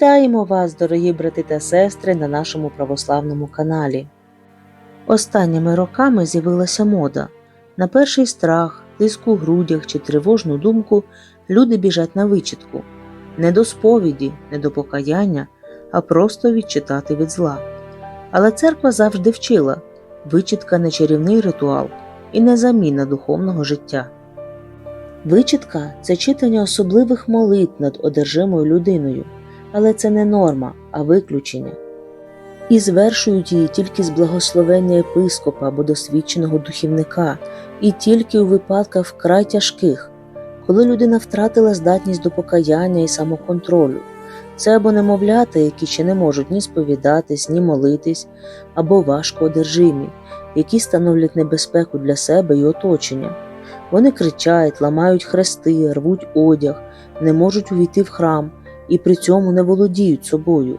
Вітаємо вас, дорогі брати та сестри, на нашому православному каналі. Останніми роками з'явилася мода. На перший страх, тиск у грудях чи тривожну думку люди біжать на вичітку. Не до сповіді, не до покаяння, а просто відчитати від зла. Але церква завжди вчила вичітка не чарівний ритуал і не заміна духовного життя. Вичітка це читання особливих молитв над одержимою людиною, але це не норма, а виключення. І звершують її тільки з благословення єпископа або досвідченого духівника, і тільки у випадках вкрай тяжких, коли людина втратила здатність до покаяння і самоконтролю. Це або немовлята, які ще не можуть ні сповідатись, ні молитись, або важко одержимі, які становлять небезпеку для себе і оточення. Вони кричать, ламають хрести, рвуть одяг, не можуть увійти в храм і при цьому не володіють собою.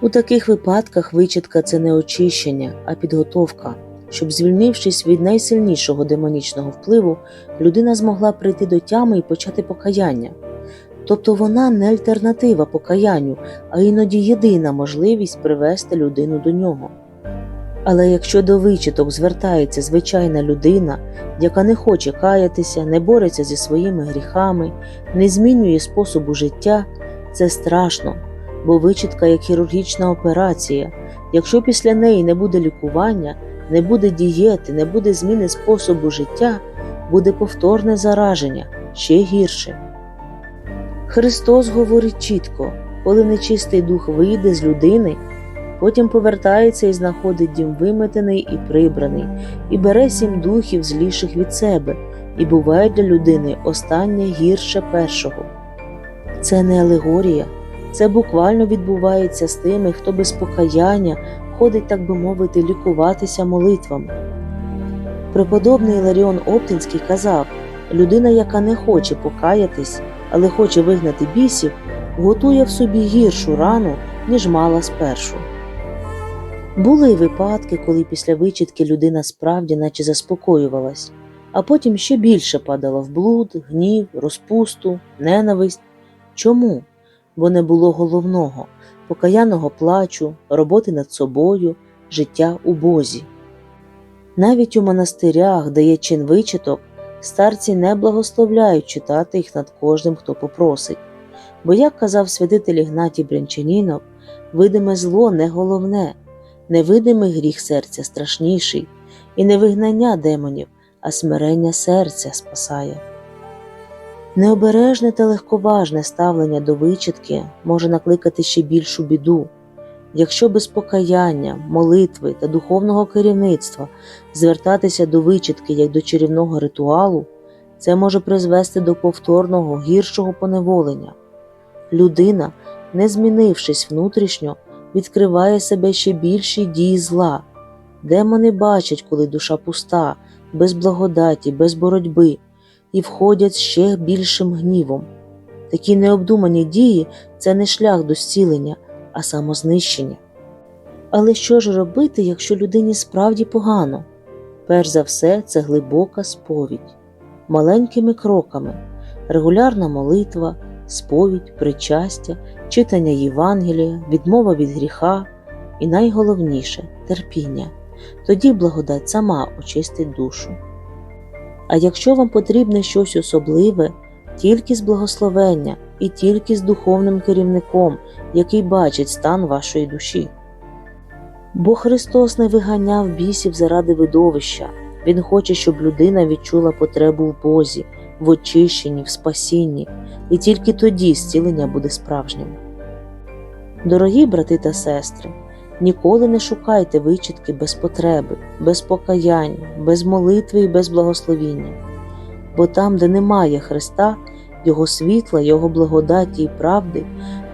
У таких випадках вичітка це не очищення, а підготовка, щоб, звільнившись від найсильнішого демонічного впливу, людина змогла прийти до тями і почати покаяння. Тобто вона не альтернатива покаянню, а іноді єдина можливість привести людину до нього. Але якщо до вичиток звертається звичайна людина, яка не хоче каятися, не бореться зі своїми гріхами, не змінює способу життя, це страшно, бо вичітка як хірургічна операція. Якщо після неї не буде лікування, не буде дієти, не буде зміни способу життя, буде повторне зараження ще гірше. Христос говорить чітко, коли нечистий дух вийде з людини, потім повертається і знаходить дім виметений і прибраний, і бере сім духів зліших від себе, і буває для людини останнє гірше першого. Це не алегорія, це буквально відбувається з тими, хто без покаяння ходить, так би мовити, лікуватися молитвами. Преподобний Іларіон Оптинський казав: людина, яка не хоче покаятись, але хоче вигнати бісів, готує в собі гіршу рану, ніж мала спершу. Були й випадки, коли після вичітки людина справді наче заспокоювалась, а потім ще більше падала в блуд, гнів, розпусту, ненависть. Чому? Бо не було головного покаянного плачу, роботи над собою, життя у Бозі. Навіть у монастирях, де є чин вичиток, старці не благословляють читати їх над кожним, хто попросить. Бо, як казав святитель Ігнатій Брянчанінов, видиме зло не головне, невидимий гріх серця страшніший, і не вигнання демонів, а смирення серця спасає. Необережне та легковажне ставлення до вичитки може накликати ще більшу біду. Якщо без покаяння, молитви та духовного керівництва звертатися до вичитки як до чарівного ритуалу, це може призвести до повторного гіршого поневолення. Людина, не змінившись внутрішньо, відкриває себе ще більші дії зла. Демони бачать, коли душа пуста, без благодаті, без боротьби, і входять ще більшим гнівом. Такі необдумані дії це не шлях до зцілення, а самознищення. Але що ж робити, якщо людині справді погано? Перш за все, це глибока сповідь, маленькими кроками, регулярна молитва, сповідь, причастя, читання Євангелія, відмова від гріха і найголовніше терпіння. Тоді благодать сама очистить душу. А якщо вам потрібне щось особливе, тільки з благословення і тільки з духовним керівником, який бачить стан вашої душі. Бо Христос не виганяв бісів заради видовища, Він хоче, щоб людина відчула потребу в Бозі, в очищенні, в спасінні, і тільки тоді зцілення буде справжнім. Дорогі брати та сестри, ніколи не шукайте вичітки без потреби, без покаяння, без молитви і без благословіння, бо там, де немає Христа, Його світла, Його благодаті і правди,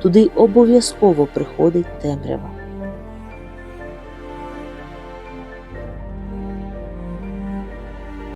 туди обов'язково приходить темрява.